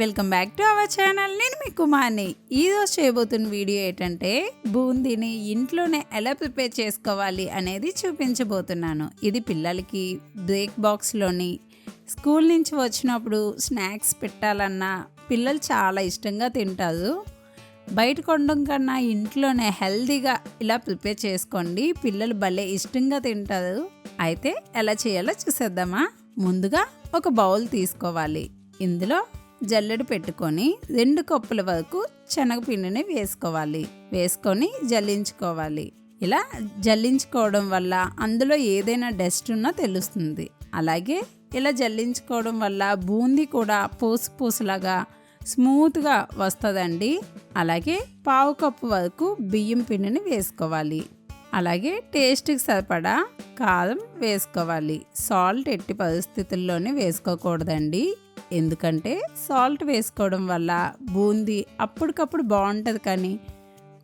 Welcome back to our channel. నేను మీ కుమార్ని. ఈరోజు చేయబోతున్న వీడియో ఏంటంటే బూందీని ఇంట్లోనే ఎలా ప్రిపేర్ చేసుకోవాలి అనేది చూపించబోతున్నాను. ఇది పిల్లలకి బ్రేక్ బాక్స్లోని స్కూల్ నుంచి వచ్చినప్పుడు స్నాక్స్ పెట్టాలన్నా పిల్లలు చాలా ఇష్టంగా తింటారు. బయట కొనడం కన్నా ఇంట్లోనే హెల్దీగా ఇలా ప్రిపేర్ చేసుకోండి. పిల్లలు భలే ఇష్టంగా తింటారు. అయితే ఎలా చేయాలో చూసేద్దామా? ముందుగా ఒక బౌల్ తీసుకోవాలి. ఇందులో జల్లెడ పెట్టుకొని రెండు కప్పుల వరకు శనగపిండిని వేసుకోవాలి. వేసుకొని జల్లించుకోవాలి. ఇలా జల్లించుకోవడం వల్ల అందులో ఏదైనా డస్ట్ ఉన్నా తెలుస్తుంది. అలాగే ఇలా జల్లించుకోవడం వల్ల బూందీ కూడా పూసు పూసులాగా స్మూత్గా వస్తుందండి. అలాగే పావు కప్పు వరకు బియ్యం పిండిని వేసుకోవాలి. అలాగే టేస్ట్కి సరిపడా కారం వేసుకోవాలి. సాల్ట్ ఎట్టి పరిస్థితుల్లోనే వేసుకోకూడదండి. ఎందుకంటే సాల్ట్ వేసుకోవడం వల్ల బూందీ అప్పటికప్పుడు బాగుంటుంది కానీ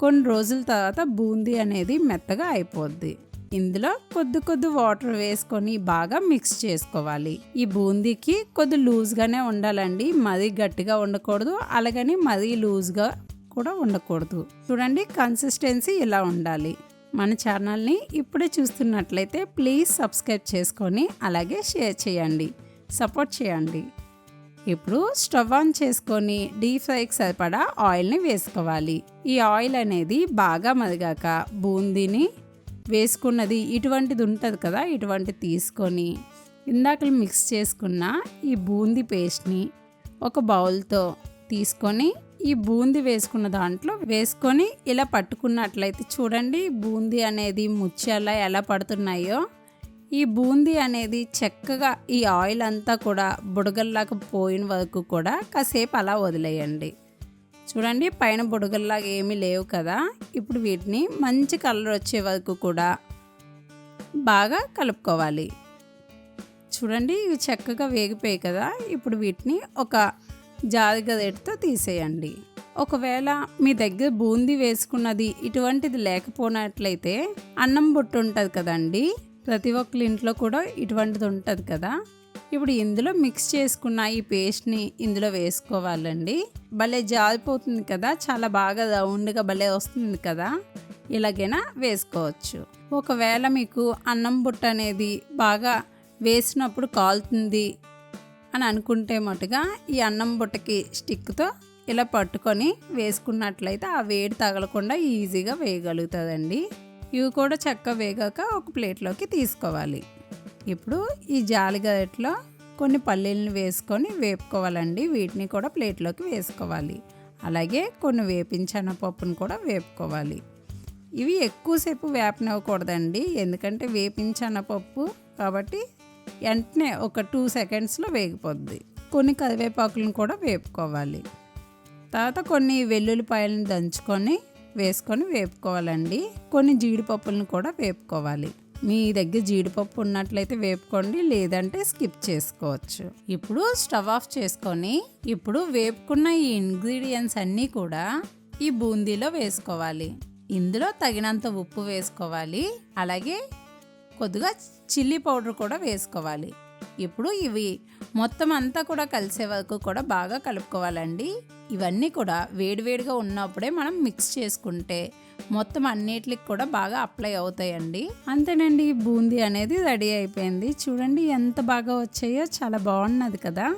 కొన్ని రోజుల తర్వాత బూందీ అనేది మెత్తగా అయిపోద్ది. ఇందులో కొద్ది కొద్ది వాటర్ వేసుకొని బాగా మిక్స్ చేసుకోవాలి. ఈ బూందీకి కొద్ది లూజ్గానే ఉండాలండి. మరీ గట్టిగా ఉండకూడదు. అలాగని మరీ లూజ్గా కూడా ఉండకూడదు. చూడండి కన్సిస్టెన్సీ ఇలా ఉండాలి. మన ఛానల్ని ఇప్పుడే చూస్తున్నట్లయితే ప్లీజ్ సబ్స్క్రైబ్ చేసుకొని అలాగే షేర్ చేయండి. సపోర్ట్ చేయండి. ఇప్పుడు స్టవ్ ఆన్ చేసుకొని డీప్ ఫ్రైకి సరిపడా ఆయిల్ని వేసుకోవాలి. ఈ ఆయిల్ అనేది బాగా మరిగాక బూందీని వేసుకున్నది ఇటువంటిది ఉంటుంది కదా ఇటువంటిది తీసుకొని ఇందాక మిక్స్ చేసుకున్న ఈ బూందీ పేస్ట్ని ఒక బౌల్తో తీసుకొని ఈ బూందీ వేసుకున్న దాంట్లో వేసుకొని ఇలా పట్టుకున్నట్లయితే చూడండి బూందీ అనేది ముత్యాల ఎలా పడుతున్నాయో. ఈ బూందీ అనేది చక్కగా ఈ ఆయిల్ అంతా కూడా బుడగల్లాగా పోయిన వరకు కూడా కాసేపు అలా వదిలేయండి. చూడండి పైన బుడగల్లాగా ఏమీ లేవు కదా. ఇప్పుడు వీటిని మంచి కలర్ వచ్చే వరకు కూడా బాగా కలుపుకోవాలి. చూడండి ఇవి చక్కగా వేగిపోయాయి కదా. ఇప్పుడు వీటిని ఒక జాలి తీసేయండి. ఒకవేళ మీ దగ్గర బూందీ వేసుకున్నది ఇటువంటిది లేకపోయినట్లయితే అన్నం బొట్టు ఉంటుంది కదండీ ప్రతి ఒక్కరి ఇంట్లో కూడా ఇటువంటిది ఉంటుంది కదా. ఇప్పుడు ఇందులో మిక్స్ చేసుకున్న ఈ పేస్ట్ని ఇందులో వేసుకోవాలండి. భలే జారిపోతుంది కదా చాలా బాగా రౌండ్గా భలే వస్తుంది కదా. ఇలాగైనా వేసుకోవచ్చు. ఒకవేళ మీకు అన్నం బుట్ట అనేది బాగా వేసినప్పుడు కాలుతుంది అని అనుకుంటే మటుగా ఈ అన్నం బుట్టకి స్టిక్తో ఇలా పట్టుకొని వేసుకున్నట్లయితే ఆ వేడి తగలకుండా ఈజీగా వేయగలుగుతుందండి. ఇవి కూడా చక్క వేగాక ఒక ప్లేట్లోకి తీసుకోవాలి. ఇప్పుడు ఈ జాలిగట్లో కొన్ని పల్లీలను వేసుకొని వేపుకోవాలండి. వీటిని కూడా ప్లేట్లోకి వేసుకోవాలి. అలాగే కొన్ని వేపించిన పప్పును కూడా వేపుకోవాలి. ఇవి ఎక్కువసేపు వేపనివ్వకూడదండి. ఎందుకంటే వేపించిన పప్పు కాబట్టి వెంటనే ఒక టూ సెకండ్స్లో వేగిపోద్ది. కొన్ని కరివేపాకులను కూడా వేపుకోవాలి. తర్వాత కొన్ని వెల్లుల్లిపాయలను దంచుకొని వేసుకొని వేపుకోవాలండి. కొన్ని జీడిపప్పులను కూడా వేపుకోవాలి. మీ దగ్గర జీడిపప్పు ఉన్నట్లయితే వేపుకోండి లేదంటే స్కిప్ చేసుకోవచ్చు. ఇప్పుడు స్టవ్ ఆఫ్ చేసుకొని ఇప్పుడు వేపుకున్న ఈ ఇంగ్రీడియంట్స్ అన్నీ కూడా ఈ బూందీలో వేసుకోవాలి. ఇందులో తగినంత ఉప్పు వేసుకోవాలి. అలాగే కొద్దిగా చిల్లీ పౌడర్ కూడా వేసుకోవాలి. ఇప్పుడు ఇవి మొత్తం అంతా కూడా కలిసే వరకు కూడా బాగా కలుపుకోవాలండి. ఇవన్నీ కూడా వేడివేడిగా ఉన్నప్పుడే మనం మిక్స్ చేసుకుంటే మొత్తం అన్నిటికి కూడా బాగా అప్లై అవుతాయండి. అంతేనండి బూందీ అనేది రెడీ అయిపోయింది. చూడండి ఎంత బాగా వచ్చాయో చాలా బాగున్నది కదా.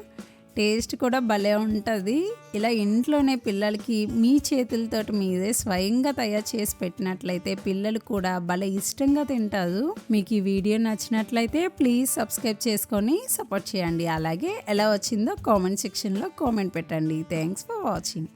టేస్ట్ కూడా భలే ఉంటుంది. ఇలా ఇంట్లోనే పిల్లలకి మీ చేతులతోటి మీదే స్వయంగా తయారు చేసి పెట్టినట్లయితే పిల్లలు కూడా భలే ఇష్టంగా తింటారు. మీకు ఈ వీడియో నచ్చినట్లయితే ప్లీజ్ సబ్స్క్రైబ్ చేసుకొని సపోర్ట్ చేయండి. అలాగే ఎలా వచ్చిందో కామెంట్ సెక్షన్లో కామెంట్ పెట్టండి. Thanks for watching.